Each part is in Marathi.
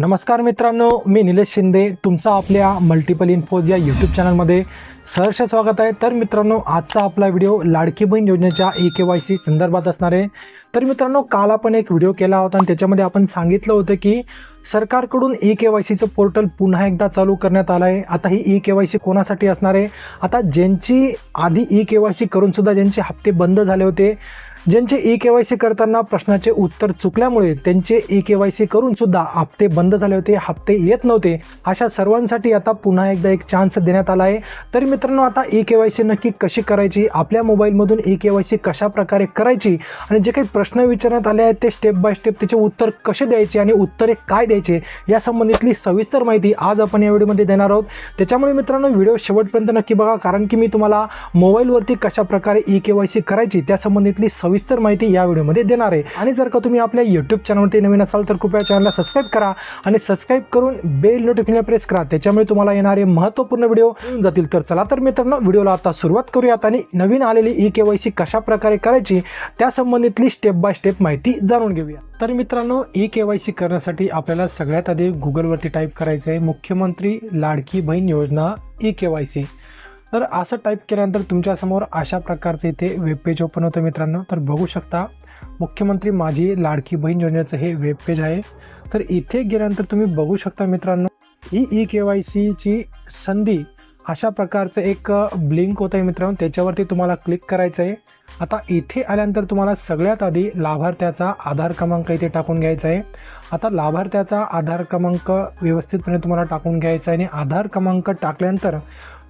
नमस्कार मित्रांनो मी निलेश शिंदे. तुमचा आपल्या मल्टिपल इन्फोज या यूट्यूब चॅनलमध्ये सहर्ष स्वागत आहे. तर मित्रांनो आजचा आपला व्हिडिओ लाडकी बहीण योजनेच्या ए के वाय सी संदर्भात असणार आहे. तर मित्रांनो काल आपण एक व्हिडिओ केला होता आणि त्याच्यामध्ये आपण सांगितलं होतं की सरकारकडून ई के वाय सीचं पोर्टल पुन्हा एकदा चालू करण्यात आलं आहे आता ही ई के वाय सी कोणासाठी असणार आहे? आता ज्यांची आधी ई के वाय सी करूनसुद्धा ज्यांचे हप्ते बंद झाले होते ज्यांचे ई के वाय सी करताना प्रश्नाचे उत्तर चुकल्यामुळे त्यांचे ई के वाय सी करून सुद्धा हप्ते बंद झाले होते हप्ते येत नव्हते अशा सर्वांसाठी आता पुन्हा एकदा एक चान्स देण्यात आला आहे. तर मित्रांनो आता ई के वाय सी नक्की कशी करायची आपल्या मोबाईलमधून ई के वाय सी कशा प्रकारे करायची आणि जे काही प्रश्न विचारण्यात आले आहेत ते स्टेप बाय स्टेप त्याचे उत्तर कसे द्यायचे आणि उत्तरे काय द्यायचे या संबंधितली सविस्तर माहिती आज आपण या व्हिडिओमध्ये देणार आहोत. त्याच्यामुळे मित्रांनो व्हिडिओ शेवटपर्यंत नक्की बघा कारण की मी तुम्हाला मोबाईलवरती कशा प्रकारे ई के वाय सी करायची त्या संबंधितली सविस्तर माहिती या व्हिडिओमध्ये देणार आहे. आणि जर का तुम्ही आपल्या यूट्यूब चॅनलवरती नवीन असाल तर कृपया चॅनलला सबस्क्राईब करा आणि सबस्क्राईब करून बेल नोटिफिकेशन प्रेस करा. त्याच्यामुळे तुम्हाला येणारे महत्त्वपूर्ण व्हिडिओ जातील. तर चला तर मित्रांनो व्हिडिओला आता सुरुवात करूयात आणि नवीन आलेली ई के वाय सी कशा प्रकारे करायची त्या संबंधितली स्टेप बाय स्टेप माहिती जाणून घेऊया तर मित्रांनो ई के वाय सी करण्यासाठी आपल्याला सगळ्यात आधी गुगलवरती टाईप करायचं आहे मुख्यमंत्री लाडकी बहीण योजना ई के वाय सी तर असं टाईप केल्यानंतर तुमच्यासमोर अशा प्रकारचं इथे वेब पेज ओपन होतं मित्रांनो. तर बघू शकता मुख्यमंत्री माझी लाडकी बहीण योजनेचं हे वेब पेज आहे. तर इथे गेल्यानंतर तुम्ही बघू शकता मित्रांनो ही ई के वाय सीची संधी अशा प्रकारचं एक ब्लिंक होतं आहे मित्रांनो. त्याच्यावरती तुम्हाला क्लिक करायचं आहे आता इथे आल्यानंतर तुम्हाला सगळ्यात आधी लाभार्थ्याचा आधार क्रमांक इथे टाकून घ्यायचा आहे. आता लाभार्थ्याचा आधार क्रमांक व्यवस्थितपणे तुम्हाला टाकून घ्यायचा आहे आणि आधार क्रमांक टाकल्यानंतर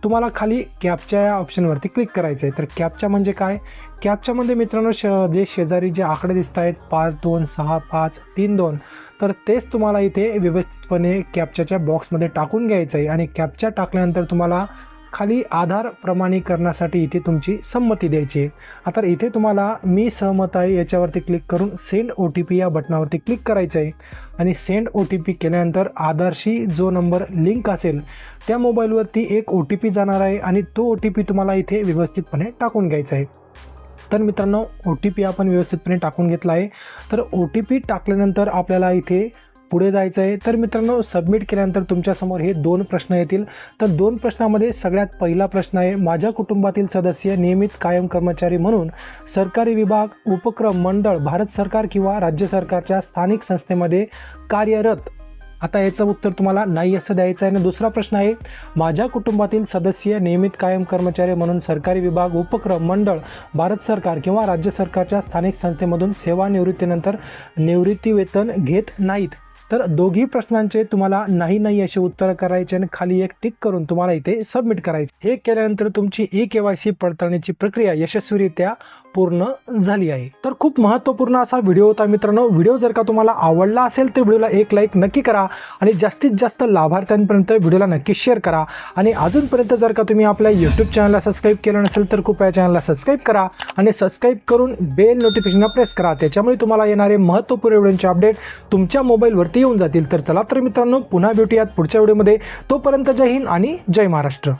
तुम्हाला खाली कॅपच्या या ऑप्शनवरती क्लिक करायचं आहे. तर कॅपच्या म्हणजे काय? कॅपच्यामध्ये मित्रांनो श जे शेजारी जे आकडे दिसत आहेत पाच दोन सहा पाच तीन दोन तर तेच तुम्हाला इथे व्यवस्थितपणे कॅपच्याच्या बॉक्समध्ये टाकून घ्यायचं आहे. आणि कॅपच्या टाकल्यानंतर तुम्हाला खाली आधार प्रमाणीकरणासाठी इथे तुमची संमती द्यायची आहे. आता इथे तुम्हाला मी सहमत आहे याच्यावरती क्लिक करून सेंड ओ टी पी या बटनावरती क्लिक करायचं आहे आणि सेंड ओ टी पी केल्यानंतर आधारशी जो नंबर लिंक असेल त्या मोबाईलवरती एक ओ टी पी जाणार आहे आणि तो ओ टी पी तुम्हाला इथे व्यवस्थितपणे टाकून घ्यायचा आहे. तर मित्रांनो ओ टी पी आपण व्यवस्थितपणे टाकून घेतला आहे. तर ओ टी पी टाकल्यानंतर आपल्याला इथे पुढे जायचं आहे. तर मित्रांनो सबमिट केल्यानंतर तुमच्यासमोर हे दोन प्रश्न येतील. तर दोन प्रश्नामध्ये सगळ्यात पहिला प्रश्न आहे माझ्या कुटुंबातील सदस्य नियमित कायम कर्मचारी म्हणून सरकारी विभाग उपक्रम मंडळ भारत सरकार किंवा राज्य सरकारच्या स्थानिक संस्थेमध्ये कार्यरत? आता याचं उत्तर तुम्हाला नाही असं द्यायचं आहे. आणि दुसरा प्रश्न आहे माझ्या कुटुंबातील सदस्य नियमित कायम कर्मचारी म्हणून सरकारी विभाग उपक्रम मंडळ भारत सरकार किंवा राज्य सरकारच्या स्थानिक संस्थेमधून सेवानिवृत्तीनंतर निवृत्ती वेतन घेत नाहीत. तर दोघी प्रश्नांचे तुम्हाला नाही नाही असे उत्तर करायचे आणि खाली एक टिक करून तुम्हाला इथे सबमिट करायचे. हे केल्यानंतर तुमची ई के वाय सी पडताळणीची प्रक्रिया यशस्वीरित्या पूर्ण झाली आहे. तर खूप महत्त्वपूर्ण असा व्हिडिओ होता मित्रांनो. व्हिडिओ जर का तुम्हाला आवडला असेल तर व्हिडिओला एक लाईक नक्की करा आणि जास्तीत जास्त लाभार्थ्यांपर्यंत व्हिडिओला नक्की शेअर करा. आणि अजूनपर्यंत जर का तुम्ही आपल्या यूट्यूब चॅनलला सबस्क्राईब केलं नसेल तर कृपया चॅनलला सबस्क्राईब करा आणि सबस्क्राईब करून बेल नोटिफिकेशनला प्रेस करा. त्याच्यामुळे तुम्हाला येणारे महत्त्वपूर्ण व्हिडिओचे अपडेट तुमच्या मोबाईलवरती येऊन जातील. तर चला तर मित्रांनो पुन्हा भेटूयात पुढच्या व्हिडिओमध्ये. तोपर्यंत जय हिंद आणि जय महाराष्ट्र.